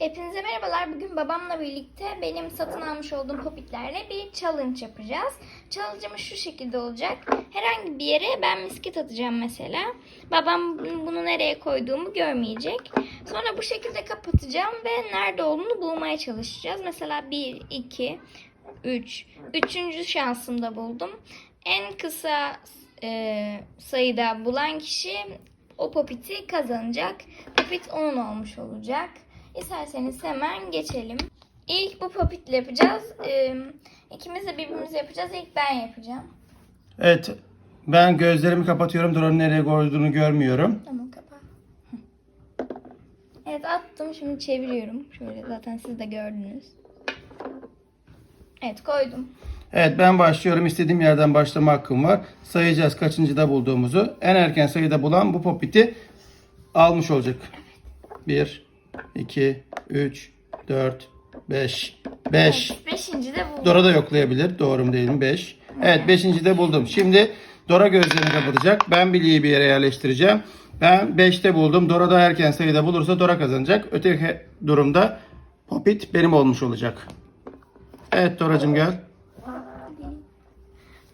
Hepinize merhabalar. Bugün babamla birlikte benim satın almış olduğum popitlerle bir challenge yapacağız. Challenge'ımız şu şekilde olacak. Herhangi bir yere ben misket atacağım mesela. Babam bunu nereye koyduğumu görmeyecek. Sonra bu şekilde kapatacağım ve nerede olduğunu bulmaya çalışacağız. Mesela 1, 2, 3. Üçüncü şansımda buldum. En kısa e, sayıda bulan kişi o popiti kazanacak. Popit onun olmuş olacak. İsterseniz hemen geçelim. İlk bu popitle yapacağız. Ee, ikimiz de birbirimize yapacağız. İlk ben yapacağım. Evet. Ben gözlerimi kapatıyorum. Duran'ın nereye koyduğunu görmüyorum. Tamam kapa. Evet attım. Şimdi çeviriyorum. Şöyle zaten siz de gördünüz. Evet koydum. Evet ben başlıyorum. İstediğim yerden başlama hakkım var. Sayacağız kaçıncıda bulduğumuzu. En erken sayıda bulan bu popiti almış olacak. 1, 2, 3, 4, 5, 5. Evet, beşinci de bu. Dora da yoklayabilir. Doğru mu değil mi? 5. Evet 5. de buldum. Şimdi Dora gözlerini kapatacak. Ben Billy'yi bir yere yerleştireceğim. Ben 5'te buldum. Dora da erken sayıda bulursa Dora kazanacak. Öteki durumda Popit benim olmuş olacak. Evet Doracığım gel.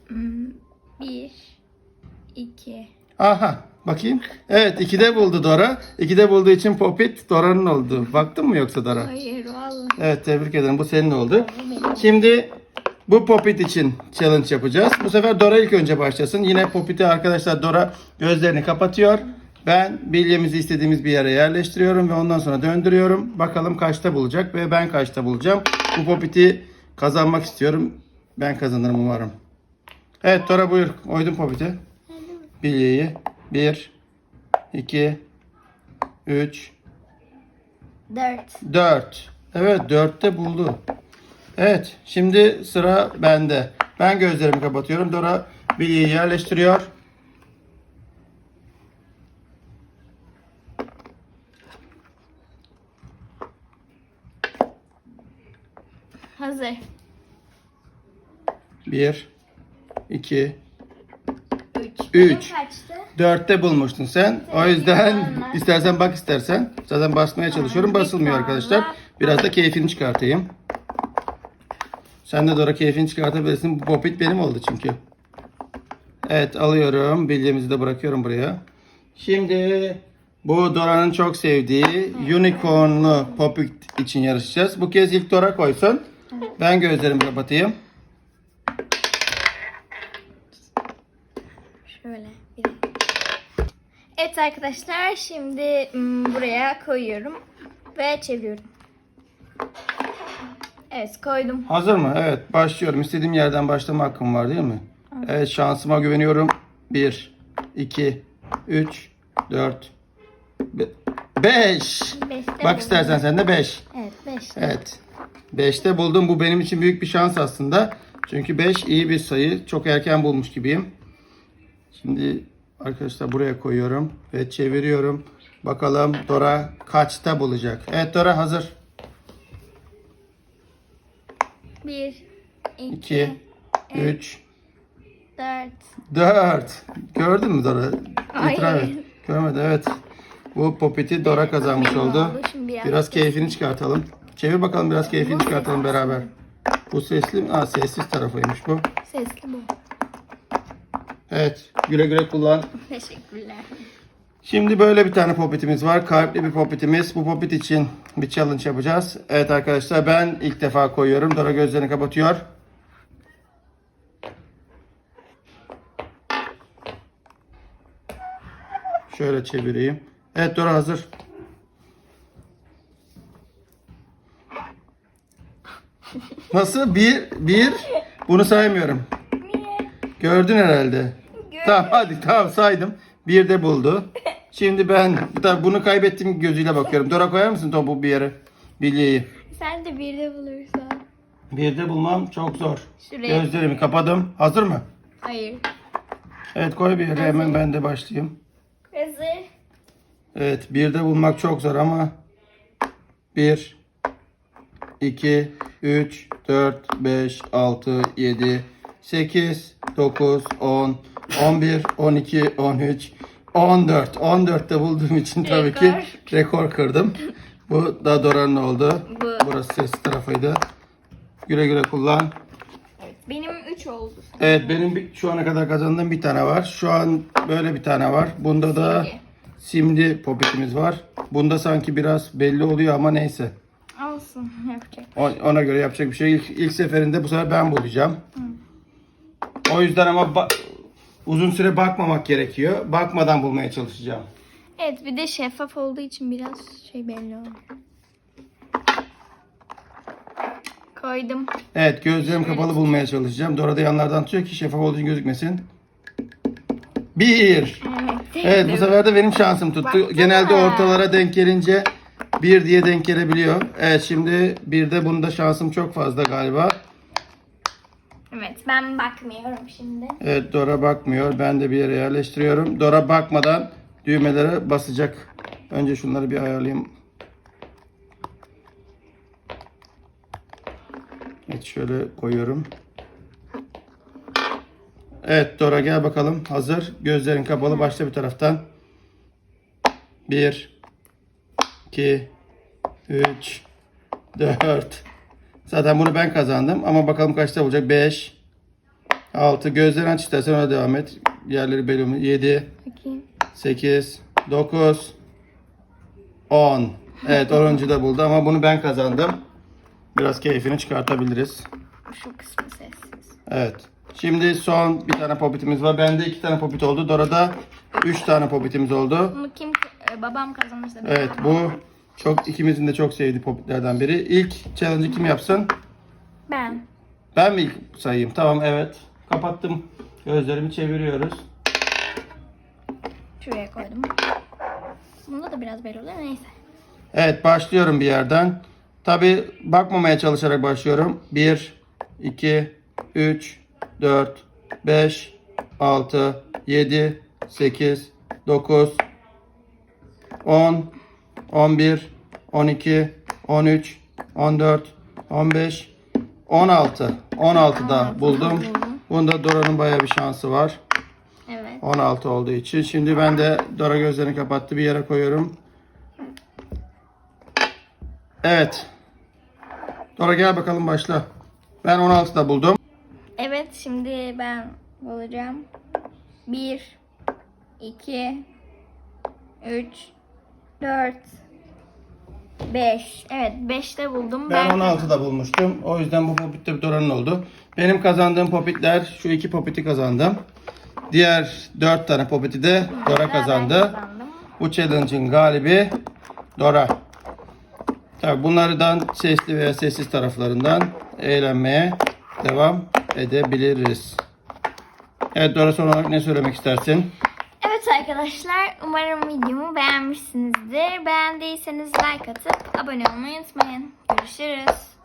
Hmm, Bir, iki. Aha bakayım. Evet 2'de buldu Dora. 2'de bulduğu için Popit Dora'nın oldu. Baktın mı yoksa Dora? Hayır vallahi. Evet tebrik ederim. Bu senin oldu. Şimdi bu popit için challenge yapacağız. Bu sefer Dora ilk önce başlasın. Yine popiti arkadaşlar Dora gözlerini kapatıyor. Ben bilyemizi istediğimiz bir yere yerleştiriyorum ve ondan sonra döndürüyorum. Bakalım kaçta bulacak ve ben kaçta bulacağım. Bu popiti kazanmak istiyorum. Ben kazanırım umarım. Evet Dora buyur. Oydum popiti. Bilyeyi. 1 2 3 Dört. 4. Evet 4'te buldu. Evet şimdi sıra bende. Ben gözlerimi kapatıyorum. Dora bilyeyi yerleştiriyor. Hazır. 1 2 Üç. Üç. Benim kaçtı? 4'te bulmuştun sen. O yüzden istersen bak istersen. Zaten basmaya çalışıyorum. Basılmıyor arkadaşlar. Biraz da keyfini çıkartayım. Sen de Dora keyfini çıkartabilirsin. Bu popit benim oldu çünkü. Evet alıyorum. Bilyemizi de bırakıyorum buraya. Şimdi bu Dora'nın çok sevdiği unicornlu popit için yarışacağız. Bu kez ilk Dora koysun. Ben gözlerimi kapatayım. Şöyle. Bir. Evet arkadaşlar şimdi buraya koyuyorum ve çeviriyorum. Evet koydum. Hazır mı? Evet başlıyorum. İstediğim yerden başlama hakkım var değil mi? Evet şansıma güveniyorum. 1, 2, 3, 4, 5. Beşte Bak buldum. istersen sen de 5. Evet 5. Evet. 5'te buldum. Bu benim için büyük bir şans aslında. Çünkü 5 iyi bir sayı. Çok erken bulmuş gibiyim. Şimdi arkadaşlar buraya koyuyorum ve çeviriyorum. Bakalım Dora kaçta bulacak? Evet Dora hazır. 1, 2, 2, 3, 4. 4. Gördün mü Dora? Hayır. İtiraf et. Görmedi evet. Bu popiti Dora kazanmış oldu. Biraz keyfini çıkartalım. Çevir bakalım biraz keyfini çıkartalım beraber. Bu sesli mi? Aa sessiz tarafıymış bu. Sesli bu. Evet. Güle güle kullan. Teşekkürler. Şimdi böyle bir tane popitimiz var. Kalpli bir popitimiz. Bu popit için bir challenge yapacağız. Evet arkadaşlar ben ilk defa koyuyorum. Dora gözlerini kapatıyor. Şöyle çevireyim. Evet Dora hazır. Nasıl? Bir, bir. Bunu saymıyorum. Gördün herhalde. Tamam hadi tamam saydım. Bir de buldu. Şimdi ben tabii bunu kaybettiğim gözüyle bakıyorum. Dora koyar mısın topu bir yere? Bilyeyi. Sen de bir de bulursan. Bir de bulmam çok zor. Şuraya. Gözlerimi kapadım. Hazır mı? Hayır. Evet koy bir yere hemen ben de başlayayım. Hazır. Evet bir de bulmak çok zor ama 1 2 3 4 5 6 7 8 9 10 11 12 13 14 14'te bulduğum için tabii ki Rekor. rekor kırdım. Bu da Dora'nın oldu. Bu. Burası ses tarafıydı. Güle güle kullan. Benim 3 oldu. Evet benim bir- şu ana kadar kazandığım bir tane var. Şu an böyle bir tane var. Bunda da Simli. popitimiz var. Bunda sanki biraz belli oluyor ama neyse. Olsun yapacak. O- Ona göre yapacak bir şey. İlk, ilk seferinde bu sefer ben bulacağım. O yüzden ama uzun süre bakmamak gerekiyor. Bakmadan bulmaya çalışacağım. Evet bir de şeffaf olduğu için biraz şey belli oluyor. Koydum. Evet gözlerim kapalı bulmaya çalışacağım. Dora da yanlardan tutuyor ki şeffaf olduğu için gözükmesin. Bir. Evet. Evet bu sefer de benim şansım tuttu. Baksana. Genelde ortalara denk gelince bir diye denk gelebiliyor. Evet şimdi bir de bunda şansım çok fazla galiba. Ben bakmıyorum şimdi. Evet Dora bakmıyor. Ben de bir yere yerleştiriyorum. Dora bakmadan düğmelere basacak. Önce şunları bir ayarlayayım. Evet şöyle koyuyorum. Evet Dora gel bakalım. Hazır. Gözlerin kapalı. Başla bir taraftan. 1 2 3 4 Zaten bunu ben kazandım ama bakalım kaçta olacak? 5 6 gözlerini aç istersen öyle devam et. Yerleri belirli. 7 Bakayım. 8 9 10 Evet 10. da buldu ama bunu ben kazandım. Biraz keyfini çıkartabiliriz. Şu kısmı sessiz. Evet. Şimdi son bir tane popitimiz var. Bende iki tane popit oldu. Dora'da üç tane popitimiz oldu. Bunu kim e, babam kazanırsa ben Evet bu çok ikimizin de çok sevdiği popitlerden biri. İlk challenge'ı kim yapsın? Ben. Ben mi ilk sayayım? Tamam evet. Kapattım. Gözlerimi çeviriyoruz. Şuraya koydum. Bunda da biraz belli oluyor neyse. Evet başlıyorum bir yerden. Tabi bakmamaya çalışarak başlıyorum. 1, 2, 3, 4, 5, 6, 7, 8, 9, 10, 11, 12, 13, 14, 15, 16. 16 da buldum. Bunda Dora'nın bayağı bir şansı var. Evet. 16 olduğu için. Şimdi ben de Dora gözlerini kapattı bir yere koyuyorum. Evet. Dora gel bakalım başla. Ben 16'da buldum. Evet şimdi ben bulacağım. 1 2 3 4 5 Evet 5'te buldum. Ben 16'da bulmuştum. O yüzden bu popit de Dora'nın oldu. Benim kazandığım popitler şu iki popiti kazandım. Diğer 4 tane popiti de Dora Ben kazandı. Bu challenge'ın galibi Dora. Tabii bunlardan sesli veya sessiz taraflarından eğlenmeye devam edebiliriz. Evet Dora son olarak ne söylemek istersin? Evet arkadaşlar umarım videomu beğenmişsinizdir. Beğendiyseniz like atıp abone olmayı unutmayın. Görüşürüz.